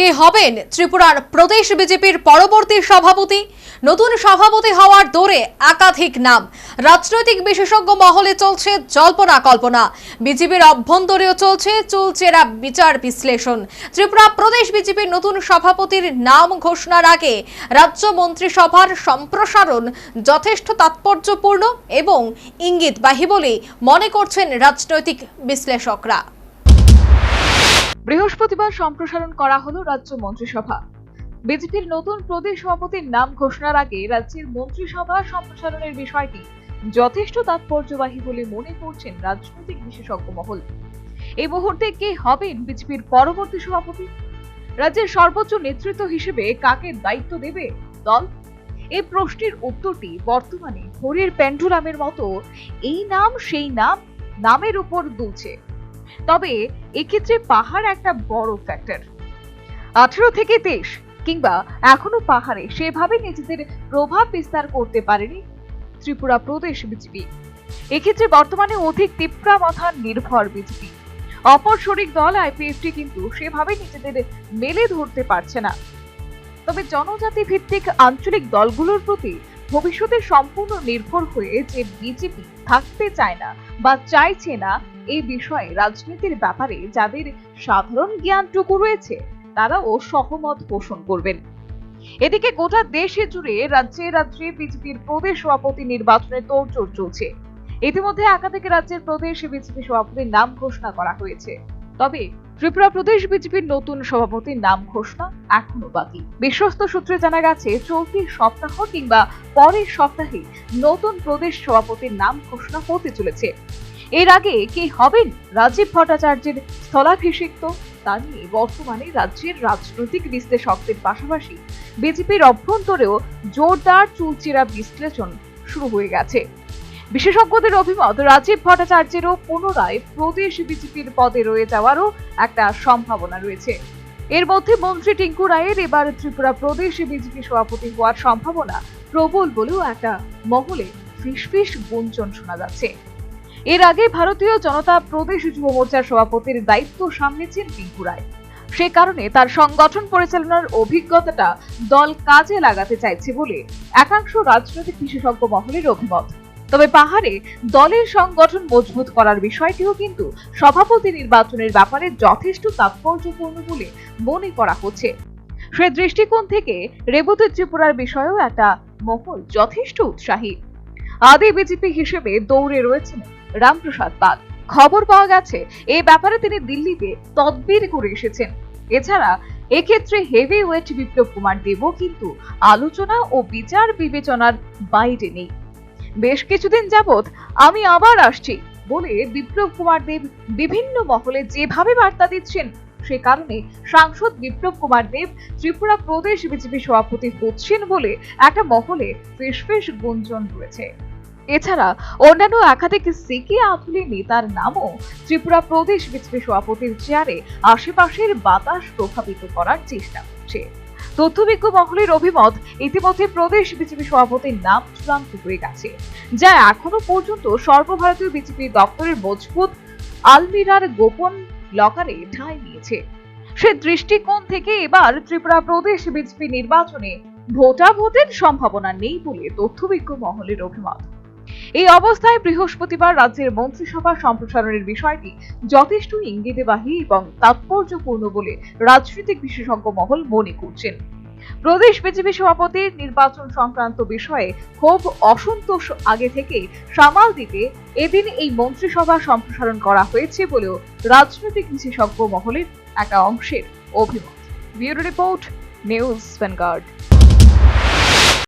কে হবেন? ত্রিপুরার প্রদেশ বিজেপির পরবর্তী সভাপতি? নতুন সভাপতি হওয়ার দৌড়ে একাধিক নাম। রাজনৈতিক বিশেষজ্ঞ মহলে চলছে জল্পনা কল্পনা। বিজেপির অভ্যন্তরেও চলছে চুলচেরা বিচার বিশ্লেষণ। ত্রিপুরা প্রদেশ বিজেপির নতুন সভাপতির নাম ঘোষণার আগে রাজ্য মন্ত্রিসভার সম্প্রসারণ যথেষ্ট তাৎপর্যপূর্ণ এবং ইঙ্গিতবাহী বলে মনে করছেন রাজনৈতিক বিশ্লেষকরা। বৃহস্পতিবার সম্প্রসারণ করা হলো রাজ্য মন্ত্রিসভা। বিজেপির নতুন প্রদেশ সভাপতির নাম ঘোষণার আগে রাজ্যের মন্ত্রিসভা সম্প্রসারণের বিষয়টি যথেষ্ট তাৎপর্যবাহী বলে মনে করছেন রাজনৈতিক বিশেষজ্ঞ মহল। এই মুহূর্তে কে হবেন বিজেপির পরবর্তী সভাপতি? রাজ্যের সর্বোচ্চ নেতৃত্ব হিসেবে কাকে দায়িত্ব দেবে দল? এই প্রশ্নের উত্তরটি বর্তমানে হরির পেন্ডুলামের মতো এই নাম সেই নাম, নামের উপর দুলছে। তবে এক্ষেত্রে পাহাড় একটা বড় ফ্যাক্টর আঠেরো থেকে তেইশ, কিংবা এখনও পাহাড়ে সেভাবে নিজেদের প্রভাব বিস্তার করতে পারেনি ত্রিপুরা প্রদেশ বিজেপি। এক্ষেত্রে বর্তমানে অধিক তিপ্রা মাথার নির্ভর বিজেপি। অপর শরিক দল আইপিএফটি কিন্তু সেভাবে নিজেদের মেলে ধরতে পারছে না। তবে জনজাতি ভিত্তিক আঞ্চলিক দলগুলোর প্রতি ভবিষ্যতে সম্পূর্ণ নির্ভর হয়ে যে বিজেপি থাকতে চায় না বা চাইছে না এই বিষয়ে রাজনীতির ব্যাপারে যাদের সাধারণ জ্ঞানটুকু রয়েছে, তারাও সহমত পোষণ করবেন। এদিকে গোটা দেশে জুড়ে রাজ্যে রাজ্যে বিজেপির প্রদেশ সভাপতি নির্বাচনের তোড়জোড় চলছে। ইতিমধ্যে একাধিক রাজ্যের প্রদেশ বিজেপি সভাপতির নাম ঘোষণা করা হয়েছে। তবে ত্রিপুরা প্রদেশ বিজেপির নতুন সভাপতির নাম ঘোষণা এখনও বাকি। বিশ্বস্ত সূত্রে জানা গেছে, চলতি সপ্তাহ কিংবা পরের সপ্তাহে নতুন প্রদেশ সভাপতির নাম ঘোষণা হতে চলেছে। এর আগে কে হবেন রাজীব ভট্টাচার্যের স্থলাভিষিক্ত? তা নিয়ে বর্তমানে রাজ্যের রাজনৈতিক বিশ্লেষকদের পাশাপাশি বিজেপির অভ্যন্তরেও জোরদার চুলচেরা বিশ্লেষণ শুরু হয়ে গেছে। বিশেষজ্ঞদের অভিমত, রাজীব ভট্টাচার্যেরও পুনরায় প্রদেশ বিজেপির পদে রয়ে যাওয়ারও একটা সম্ভাবনা রয়েছে। এর মধ্যে মন্ত্রী টিঙ্কু রায়ের এবার ত্রিপুরা প্রদেশ বিজেপি সভাপতি হওয়ার সম্ভাবনা প্রবল বলেও একটা মহলে ফিসফিস গুঞ্জন শোনা যাচ্ছে। এর আগে ভারতীয় জনতা প্রদেশ যুব মোর্চার সভাপতির দায়িত্ব সামলেছেন টিঙ্কু রায়। সে কারণে তার সংগঠন পরিচালনার অভিজ্ঞতাটা দল কাজে লাগাতে চাইছে বলে একাংশ রাজনৈতিক বিশেষজ্ঞ মহলের অভিমত। তবে পাহাড়ে দলের সংগঠন মজবুত করার বিষয়টিও কিন্তু সভাপতি নির্বাচনের ব্যাপারে যথেষ্ট তাৎপর্যপূর্ণ বলে মনে করা হচ্ছে। সে দৃষ্টিকোণ থেকে রেবতী ত্রিপুরার বিষয়েও একটা মহল যথেষ্ট উৎসাহী। আদি বিজেপি হিসেবে দৌড়ে রয়েছেন রামপ্রসাদ পাল। খবর পাওয়া গেছে এই ব্যাপারে তিনি দিল্লিতে তদবির করে এসেছেন। এছাড়া এক্ষেত্রে হেভি ওয়েট বিপ্লব কুমার দেবও কিন্তু আলোচনা ও বিচার বিবেচনার বাইরে নেই। বেশ কিছুদিন যাবৎ আমি আবার আসছি বলে বিপ্লব কুমার দেব বিভিন্ন মহলে যেভাবে বার্তা দিচ্ছেন, সে কারণে সাংসদ বিপ্লব কুমার দেব ত্রিপুরা প্রদেশ বিজেপি সভাপতি হচ্ছেন বলে একটা মহলে ফিসফিস গুঞ্জন রয়েছে। এছাড়া অন্যান্য একাধিক সিকে আধুলি নেতার নামও ত্রিপুরা প্রদেশ বিজেপি সভাপতির চেয়ারে আশেপাশের বাতাস প্রভাবিত করার চেষ্টা করছে। তথ্যবিজ্ঞ মহলের অভিমত, ইতিমধ্যে প্রদেশ বিজেপি সভাপতির নাম চূড়ান্ত হয়ে গেছে, যা এখনও পর্যন্ত সর্বভারতীয় বিজেপি দপ্তরের মজবুত আলমিরার গোপন লকারে ঠাঁই নিয়েছে। সে দৃষ্টিকোণ থেকে এবার ত্রিপুরা প্রদেশ বিজেপি নির্বাচনে ভোটাভোটের সম্ভাবনা নেই বলে তথ্যবিজ্ঞ মহলের অভিমত। এই অবস্থায় বৃহস্পতিবার রাজ্যের মন্ত্রিসভা সম্প্রসারণের বিষয়টি যথেষ্ট ইঙ্গিতবাহী এবং তাৎপর্যপূর্ণ বলে রাজনৈতিক বিশেষজ্ঞ মহল মনে করছেন। প্রদেশ বিজেপি সভাপতির নির্বাচন সংক্রান্ত বিষয়ে ক্ষোভ, অসন্তোষ আগে থেকে সামাল দিতে এদিন এই মন্ত্রিসভা সম্প্রসারণ করা হয়েছে বলেও রাজনৈতিক বিশেষজ্ঞ মহলের একটা অংশের অভিমত। Bureau report, news vanguard.